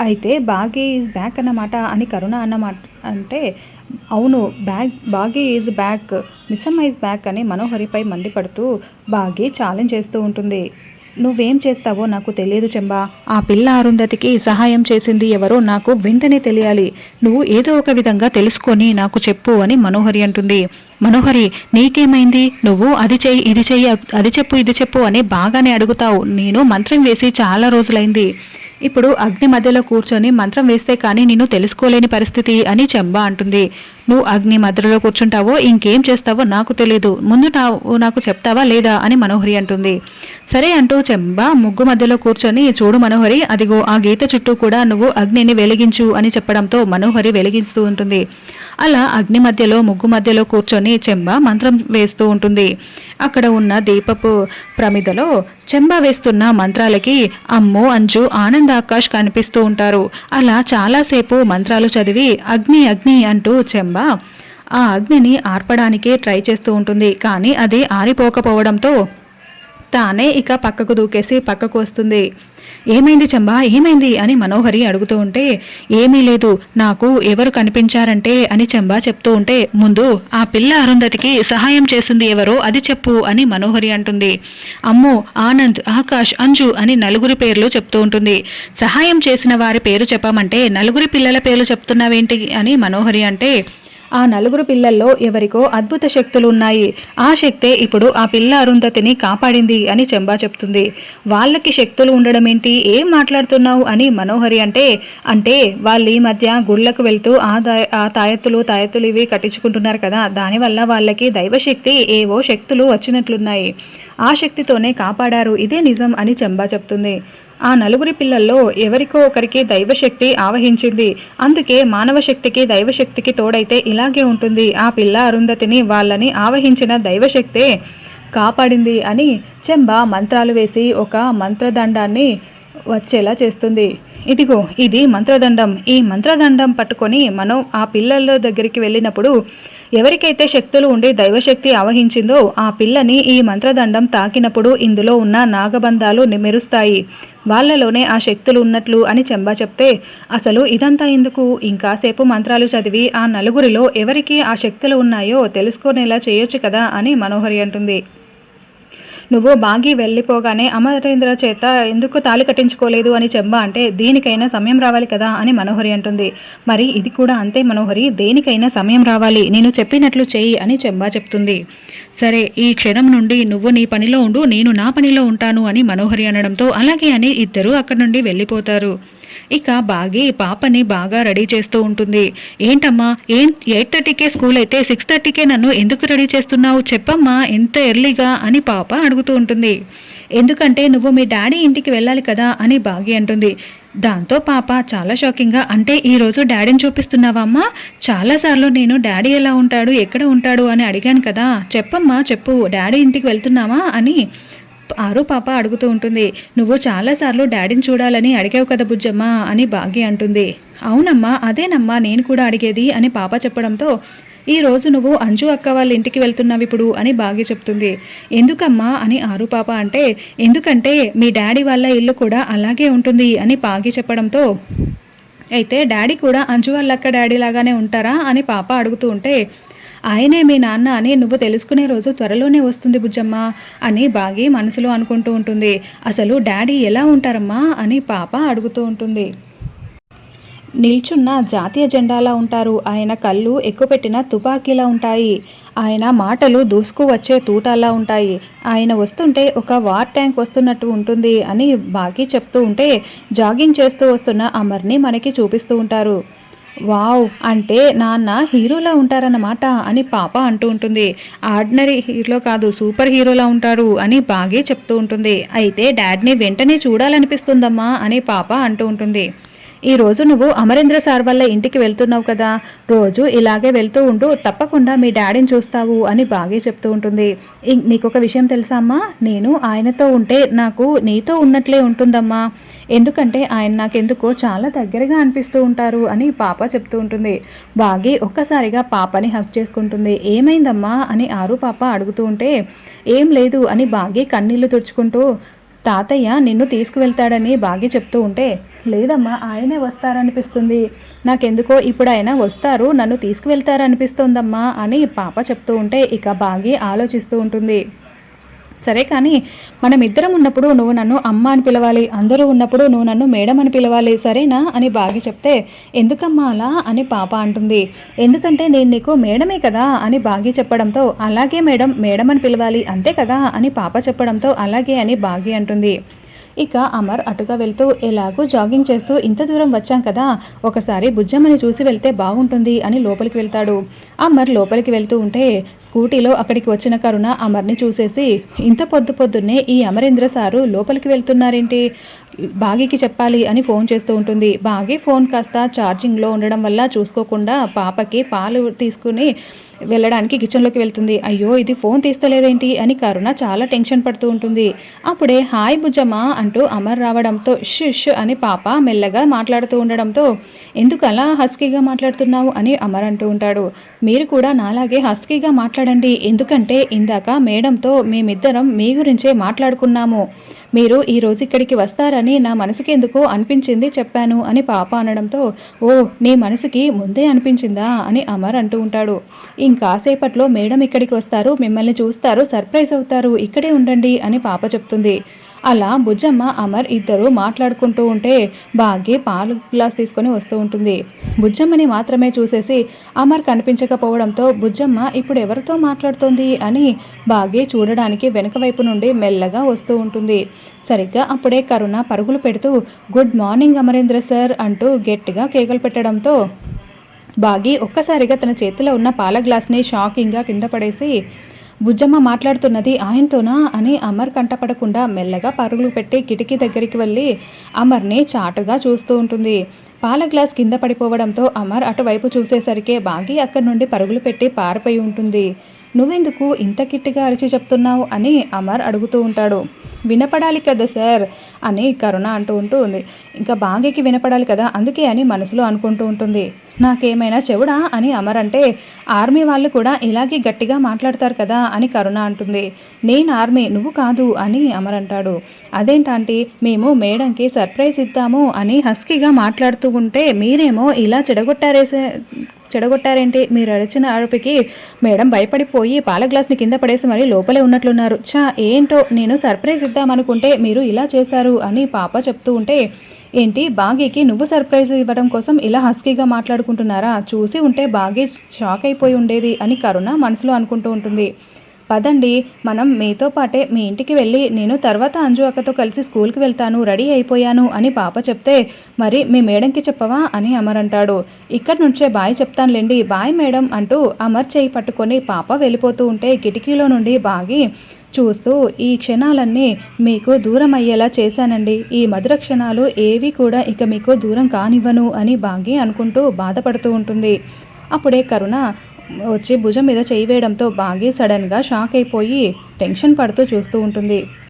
అయితే Baaghi is back అన్నమాట అని కరుణ అన్నమాట అంటే అవును bag Baaghi is back Missamma is back అని మనోహరిపై మండిపడుతూ బాగీ ఛాలెంజ్ చేస్తూ ఉంటుంది. నువ్వేం చేస్తావో నాకు తెలియదు చెంబా. ఆ పిల్ల అరుంధతికి సహాయం చేసింది ఎవరో నాకు వెంటనే తెలియాలి. నువ్వు ఏదో ఒక విధంగా తెలుసుకొని నాకు చెప్పు అని మనోహరి అంటుంది. మనోహరి నీకేమైంది? నువ్వు అది చెయ్యి ఇది చెయ్యి అది చెప్పు ఇది చెప్పు అని బాగానే అడుగుతావు. నేను మంత్రం వేసి చాలా రోజులైంది. ఇప్పుడు అగ్ని మధ్యలో కూర్చొని మంత్రం వేస్తే కానీ నేను తెలుసుకోలేని పరిస్థితి అని చెంబా అంటుంది. నువ్వు అగ్ని మధ్యలో కూర్చుంటావో ఇంకేం చేస్తావో నాకు తెలియదు ముందు నాకు చెప్తావా లేదా అని మనోహరి అంటుంది. సరే అంటూ చెంబా ముగ్గు మధ్యలో కూర్చొని చూడు మనోహరి అదిగో ఆ గీత చుట్టూ కూడా నువ్వు అగ్నిని వెలిగించు అని చెప్పడంతో మనోహరి వెలిగిస్తూ ఉంటుంది. అలా అగ్ని మధ్యలో ముగ్గు మధ్యలో కూర్చొని చెంబ మంత్రం వేస్తూ ఉంటుంది. అక్కడ ఉన్న దీపపు ప్రమిదలో చెంబ వేస్తున్న మంత్రాలకి అమ్ము అంజు ఆనంద ఆకాష్ కనిపిస్తూ ఉంటారు. అలా చాలాసేపు మంత్రాలు చదివి అగ్ని అగ్ని అంటూ చెంబ ఆ అగ్నిని ఆర్పడానికే ట్రై చేస్తూ ఉంటుంది. కానీ అది ఆరిపోకపోవడంతో తానే ఇక పక్కకు దూకేసి పక్కకు వస్తుంది. ఏమైంది చంబా? ఏమైంది? అని మనోహరి అడుగుతూ ఉంటే ఏమీ లేదు. నాకు ఎవరు కనిపించారంటే అని చంబా చెప్తూ ఉంటే ముందు ఆ పిల్ల అరుంధతికి సహాయం చేసింది ఎవరో అది చెప్పు అని మనోహరి అంటుంది. అమ్మో ఆనంద్ ఆకాష్ అంజు అని నలుగురి పేర్లు చెప్తూ ఉంటుంది. సహాయం చేసిన వారి పేరు చెప్పమంటే నలుగురి పిల్లల పేర్లు చెప్తున్నావేంటి? అని మనోహరి అంటే ఆ నలుగురు పిల్లల్లో ఎవరికో అద్భుత శక్తులు ఉన్నాయి ఆ శక్తే ఇప్పుడు ఆ పిల్ల అరుంధతిని కాపాడింది అని చెంబా చెప్తుంది. వాళ్ళకి శక్తులు ఉండడం ఏంటి ఏం మాట్లాడుతున్నావు అని మనోహరి అంటే అంటే వాళ్ళు ఈ మధ్య గుళ్ళకు వెళ్తూ ఆ ఆ తాయెత్తులు తాయెత్తులు ఇవి కట్టించుకుంటున్నారు కదా దానివల్ల వాళ్ళకి దైవశక్తి ఏవో శక్తులు వచ్చినట్లున్నాయి. ఆ శక్తితోనే కాపాడారు. ఇదే నిజం అని చెంబా చెప్తుంది. ఆ నలుగురి పిల్లల్లో ఎవరికో ఒకరికి దైవశక్తి ఆవహించింది. అందుకే మానవ శక్తికి దైవశక్తికి తోడైతే ఇలాగే ఉంటుంది. ఆ పిల్ల అరుంధతిని వాళ్ళని ఆవహించిన దైవశక్తే కాపాడింది అని చెంబ మంత్రాలు వేసి ఒక మంత్రదండాన్ని వచ్చేలా చేస్తుంది. ఇదిగో ఇది మంత్రదండం. ఈ మంత్రదండం పట్టుకొని మనం ఆ పిల్లల దగ్గరికి వెళ్ళినప్పుడు ఎవరికైతే శక్తులు ఉండి దైవశక్తి ఆవహించిందో ఆ పిల్లని ఈ మంత్రదండం తాకినప్పుడు ఇందులో ఉన్న నాగబంధాలు నిమెరుస్తాయి. వాళ్ళలోనే వాళ్ళలోనే ఆ శక్తులు ఉన్నట్లు అని చెంబా చెప్తే అసలు ఇదంతా ఎందుకు? ఇంకాసేపు మంత్రాలు చదివి ఆ నలుగురిలో ఎవరికి ఆ శక్తులు ఉన్నాయో తెలుసుకునేలా చేయొచ్చు కదా అని మనోహరి అంటుంది. నువ్వు బాగి వెళ్ళిపోగానే అమరేంద్ర చేత ఎందుకు తాళి కట్టించుకోలేదు అని చెంబ అంటే దేనికైనా సమయం రావాలి కదా అని మనోహరి అంటుంది. మరి ఇది కూడా అంతే మనోహరి దేనికైనా సమయం రావాలి నేను చెప్పినట్లు చెయ్యి అని చెంబా చెప్తుంది. సరే ఈ క్షణం నుండి నువ్వు నీ పనిలో ఉండు నేను నా పనిలో ఉంటాను అని మనోహరి అనడంతో అలాగే అని ఇద్దరు అక్కడి నుండి వెళ్ళిపోతారు. ఇక బాగి పాపని బాగా రెడీ చేస్తూ ఉంటుంది. ఏంటమ్మా? ఏం ఎయిట్ థర్టీకే స్కూల్ అయితే సిక్స్ థర్టీకే నన్ను ఎందుకు రెడీ చేస్తున్నావు? చెప్పమ్మా ఎంత ఎర్లీగా అని పాప అడుగుతూ ఉంటుంది. ఎందుకంటే నువ్వు మీ డాడీ ఇంటికి వెళ్ళాలి కదా అని బాగి అంటుంది. దాంతో పాప చాలా షాకింగ్గా అంటే ఈరోజు డాడీని చూపిస్తున్నావా అమ్మా? చాలాసార్లు నేను డాడీ ఎలా ఉంటాడు ఎక్కడ ఉంటాడు అని అడిగాను కదా. చెప్పమ్మా చెప్పు డాడీ ఇంటికి వెళ్తున్నావా అని ఆరు పాప అడుగుతూ ఉంటుంది. నువ్వు చాలాసార్లు డాడీని చూడాలని అడిగావు కదా బుజ్జమ్మ అని భాగ్య అంటుంది. అవునమ్మా అదేనమ్మా నేను కూడా అడిగేది అని పాప చెప్పడంతో ఈ రోజు నువ్వు అంజు అక్క వాళ్ళ ఇంటికి వెళ్తున్నావు ఇప్పుడు అని భాగ్య చెప్తుంది. ఎందుకమ్మా అని ఆరు పాప అంటే ఎందుకంటే మీ డాడీ వాళ్ళ ఇల్లు కూడా అలాగే ఉంటుంది అని భాగ్య చెప్పడంతో అయితే డాడీ కూడా అంజు వాళ్ళక్క డాడీ లాగానే ఉంటారా అని పాప అడుగుతూ ఉంటే ఆయనే మీ నాన్న అని నువ్వు తెలుసుకునే రోజు త్వరలోనే వస్తుంది బుజ్జమ్మ అని బాగి మనసులో అనుకుంటూ ఉంటుంది. అసలు డాడీ ఎలా ఉంటారమ్మా అని పాప అడుగుతూ ఉంటుంది. నిల్చున్న జాతీయ జెండాలా ఉంటారు. ఆయన కళ్ళు ఎక్కుపెట్టిన తుపాకీలా ఉంటాయి. ఆయన మాటలు దూసుకు వచ్చే తూటాలా ఉంటాయి. ఆయన వస్తుంటే ఒక వార్ ట్యాంక్ వస్తున్నట్టు ఉంటుంది అని బాకీ చెప్తూ ఉంటే జాగింగ్ చేస్తూ వస్తున్న అమర్ని మనకి చూపిస్తూ ఉంటారు. వావ్ అంటే నాన్న హీరోలా ఉంటారన్నమాట అని పాప అంటూ ఉంటుంది. ఆర్డినరీ హీరో కాదు సూపర్ హీరోలా ఉంటారు అని బాగే చెప్తూ ఉంటుంది. అయితే డాడ్ని వెంటనే చూడాలనిపిస్తుందమ్మా అని పాప అంటూ ఉంటుంది. ఈ రోజు నువ్వు అమరేంద్ర సార్ వల్ల ఇంటికి వెళ్తున్నావు కదా. రోజు ఇలాగే వెళ్తూ ఉండు తప్పకుండా మీ డాడీని చూస్తావు అని బాగే చెప్తూ ఉంటుంది. నీకొక విషయం తెలుసా అమ్మా? నేను ఆయనతో ఉంటే నాకు నీతో ఉన్నట్లే ఉంటుందమ్మా. ఎందుకంటే ఆయన నాకెందుకో చాలా దగ్గరగా అనిపిస్తూ ఉంటారు అని పాప చెప్తూ ఉంటుంది. బాగి ఒక్కసారిగా పాపని హక్ చేసుకుంటుంది. ఏమైందమ్మా? అని ఆరు పాప అడుగుతూ ఉంటే ఏం లేదు అని బాగి కన్నీళ్ళు తుడుచుకుంటూ తాతయ్య నిన్ను తీసుకువెళ్తాడని బాగా చెప్తూ ఉంటే లేదమ్మా ఆయనే వస్తారనిపిస్తుంది. నాకెందుకో ఇప్పుడు ఆయన వస్తారు నన్ను తీసుకువెళ్తారనిపిస్తోందమ్మా అని పాప చెప్తూ ఉంటే ఇక బాగి ఆలోచిస్తూ ఉంటుంది. సరే కానీ మనం ఇద్దరం ఉన్నప్పుడు నువ్వు నన్ను అమ్మ అని పిలవాలి అందరూ ఉన్నప్పుడు నువ్వు నన్ను మేడం అని పిలవాలి సరేనా అని బాగి చెప్తే ఎందుకమ్మా అలా అని పాప అంటుంది. ఎందుకంటే నేను నీకు మేడమే కదా అని బాగి చెప్పడంతో అలాగే మేడం మేడం అని పిలవాలి అంతే కదా అని పాప చెప్పడంతో అలాగే అని బాగి అంటుంది. ఇక అమర్ అటుగా వెళ్తూ ఎలాగూ జాగింగ్ చేస్తూ ఇంత దూరం వచ్చాం కదా ఒకసారి బుజ్జమ్మని చూసి వెళ్తే బాగుంటుంది అని లోపలికి వెళ్తాడు. అమర్ లోపలికి వెళ్తూ ఉంటే స్కూటీలో అక్కడికి వచ్చిన కరుణ అమర్ని చూసేసి ఇంత పొద్దు పొద్దున్నే ఈ అమరేంద్ర సారు లోపలికి వెళ్తున్నారేంటి? బాగీకి చెప్పాలి అని ఫోన్ చేస్తూ ఉంటుంది. బాగి ఫోన్ కాస్త ఛార్జింగ్లో ఉండడం వల్ల చూసుకోకుండా పాపకి పాలు తీసుకుని వెళ్ళడానికి కిచెన్లోకి వెళ్తుంది. అయ్యో ఇది ఫోన్ తీస్తలేదేంటి అని కరుణ చాలా టెన్షన్ పడుతూ ఉంటుంది. అప్పుడే హాయ్ భుజమా అంటూ అమర్ రావడంతో షుష్ అని పాప మెల్లగా మాట్లాడుతూ ఉండడంతో ఎందుకు అలా హస్కీగా మాట్లాడుతున్నావు అని అమర్ అంటూ ఉంటాడు. మీరు కూడా నాలాగే హస్కీగా మాట్లాడండి. ఎందుకంటే ఇందాక మేడంతో మేమిద్దరం మీ గురించే మాట్లాడుకున్నాము. మీరు ఈరోజు ఇక్కడికి వస్తారని నా మనసుకి ఎందుకో అనిపించింది చెప్పాను అని పాప అనడంతో ఓ నీ మనసుకి ముందే అనిపించిందా? అని అమర్ అంటూ ఉంటాడు. ఇంకాసేపట్లో మేడం ఇక్కడికి వస్తారు మిమ్మల్ని చూస్తారు సర్ప్రైజ్ అవుతారు ఇక్కడే ఉండండి అని పాప చెప్తుంది. అలా బుజ్జమ్మ అమర్ ఇద్దరు మాట్లాడుకుంటూ ఉంటే భాగ్య పాలు గ్లాస్ తీసుకొని వస్తూ ఉంటుంది. బుజ్జమ్మని మాత్రమే చూసేసి అమర్ కనిపించకపోవడంతో బుజ్జమ్మ ఇప్పుడు ఎవరితో మాట్లాడుతోంది? అని భాగ్య చూడడానికి వెనుక వైపు నుండి మెల్లగా వస్తూ ఉంటుంది. సరిగ్గా అప్పుడే కరుణ పరుగులు పెడుతూ గుడ్ మార్నింగ్ అమరేంద్ర సార్ అంటూ గట్టిగా కేకలు పెట్టడంతో బాగి ఒక్కసారిగా తన చేతిలో ఉన్న పాల గ్లాస్ని షాకింగ్గా కింద పడేసి బుజ్జమ్మ మాట్లాడుతున్నది ఆయనతోనా అని అమర్ కంటపడకుండా మెల్లగా పరుగులు పెట్టి కిటికీ దగ్గరికి వెళ్ళి అమర్ని చాటుగా చూస్తూ ఉంటుంది. పాల గ్లాస్ కింద పడిపోవడంతో అమర్ అటువైపు చూసేసరికి బాగి అక్కడి నుండి పరుగులు పెట్టి పారిపోయి ఉంటుంది. నువ్వెందుకు ఇంత కిట్టిగా అరిచి చెప్తున్నావు అని అమర్ అడుగుతూ ఉంటాడు. వినపడాలి కదా సార్? అని కరుణ అంటూ ఉంటూ ఉంది ఇంకా బాగీకి వినపడాలి కదా అందుకే అని మనసులో అనుకుంటూ ఉంటుంది. నాకేమైనా చెవుడా? అని అమర్ అంటే ఆర్మీ వాళ్ళు కూడా ఇలాగే గట్టిగా మాట్లాడతారు కదా అని కరుణ అంటుంది. నేను ఆర్మీ నువ్వు కాదు అని అమర్ అంటాడు. అదేంటంటే మేము మేడంకి సర్ప్రైజ్ ఇద్దాము అని హస్కీగా మాట్లాడుతూ ఉంటే మీరేమో ఇలా చెడగొట్టారేసే చెడగొట్టారేంటి? మీరు అరిచిన అరుపుకి మేడం భయపడిపోయి పాల గ్లాస్ని కింద పడేసి మరీ లోపలే ఉన్నట్లున్నారు. చా ఏంటో? నేను సర్ప్రైజ్ ఇద్దామనుకుంటే మీరు ఇలా చేశారు అని పాప చెప్తూ ఉంటే ఏంటి బాగీకి నువ్వు సర్ప్రైజ్ ఇవ్వడం కోసం ఇలా హస్కీగా మాట్లాడుకుంటున్నారా? చూసి ఉంటే బాగీ షాక్ అయిపోయి ఉండేది అని కరుణ మనసులో అనుకుంటూ ఉంటుంది. పదండి మనం మీతో పాటే మీ ఇంటికి వెళ్ళి నేను తర్వాత అంజు అక్కతో కలిసి స్కూల్కి వెళ్తాను రెడీ అయిపోయాను అని పాప చెప్తే మరి మీ మేడంకి చెప్పవా అని అమర్ అంటాడు. ఇక్కడి నుంచే బాయ్ చెప్తానులేండి బాయ్ మేడం అంటూ అమర్ చేయి పట్టుకొని పాప వెళ్ళిపోతూ ఉంటే కిటికీలో నుండి బాగి చూస్తూ ఈ క్షణాలన్నీ మీకు దూరం అయ్యేలా చేశానండి. ఈ మధుర క్షణాలు ఏవి కూడా ఇక మీకు దూరం కానివ్వను అని బాగి అనుకుంటూ బాధపడుతూ ఉంటుంది. అప్పుడే కరుణ వచ్చి భుజం మీద చేయి వేయడంతో బాగి సడన్గా షాక్ అయిపోయి టెన్షన్ పడుతూ చూస్తూ ఉంటుంది.